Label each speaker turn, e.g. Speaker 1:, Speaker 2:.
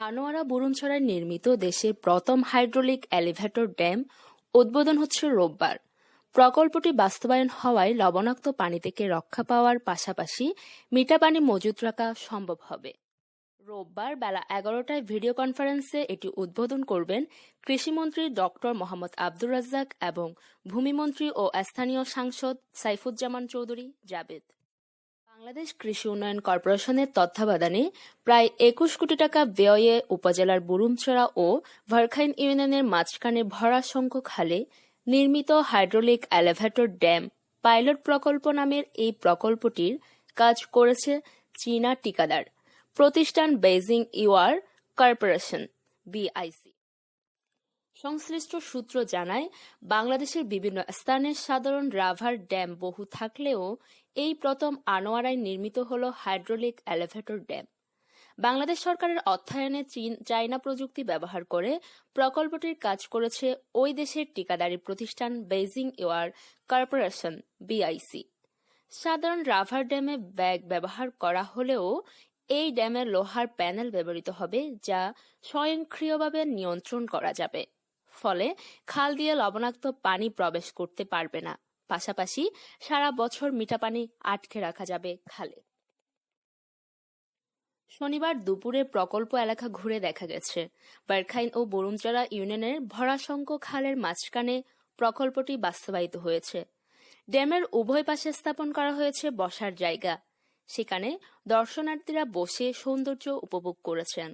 Speaker 1: আনোয়ারা বুরুনছড়ায় নির্মিত দেশের প্রথম হাইড্রোলিক এলিভেটর ড্যাম উদ্বোধন হচ্ছে রোববার। প্রকল্পটি বাস্তবায়ন হওয়ায় লবণাক্ত পানি থেকে রক্ষা পাওয়ার পাশাপাশি মিঠা পানি মজুত রাখা সম্ভব হবে। রোববার বেলা এগারোটায় ভিডিও কনফারেন্সে এটি উদ্বোধন করবেন কৃষিমন্ত্রী ডক্টর মোহাম্মদ আব্দুর রাজ্জাক এবং ভূমিমন্ত্রী ও স্থানীয় সাংসদ সাইফুজ্জামান চৌধুরী জাবেদ। বাংলাদেশ কৃষি উন্নয়ন কর্পোরেশনের তত্ত্বাবধানে প্রায় একুশ কোটি টাকা ব্যয়ে উপজেলার বুরুমচড়া ও ভারখাইন ইউনিয়নের মাঝখানে ভরা সংখ্যক খালে নির্মিত হাইড্রোলিক এলিভেটর ড্যাম পাইলট প্রকল্প নামের এই প্রকল্পটির কাজ করেছে চীনা টিকাদার প্রতিষ্ঠান বেইজিং ইউআর কর্পোরেশন, বিআইসি। সংশ্লিষ্ট সূত্র জানায়, বাংলাদেশের বিভিন্ন স্থানে সাধারণ রাভার ড্যাম বহু থাকলেও এই প্রথম আনোয়ারায় নির্মিত হল হাইড্রোলিক এলিভেটর ড্যাম। বাংলাদেশ সরকারের অর্থায়নে চীন চাইনা প্রযুক্তি ব্যবহার করে প্রকল্পটির কাজ করেছে ওই দেশের ঠিকাদারি প্রতিষ্ঠান বেইজিং ইউআর কর্পোরেশন, বিআইসি। সাধারণ রাভার ড্যামে ব্যাগ ব্যবহার করা হলেও এই ড্যামে লোহার প্যানেল ব্যবহৃত হবে যা স্বয়ংক্রিয়ভাবে নিয়ন্ত্রণ করা যাবে। ফলে খাল দিয়ে লবণাক্ত পানি প্রবেশ করতে পারবে না। পাশাপাশি সারা বছর মিঠা পানি আটকে রাখা যাবে খালে। শনিবার দুপুরে প্রকল্প এলাকা ঘুরে দেখা গেছে। বারখাইন ও বরুমচড়া ইউনিয়নের ভরাশঙ্ক খালের মাঝখানে প্রকল্পটি বাস্তবায়িত হয়েছে। ড্যামের উভয় পাশে স্থাপন করা হয়েছে বসার জায়গা। সেখানে দর্শনার্থীরা বসে সৌন্দর্য উপভোগ করেছেন।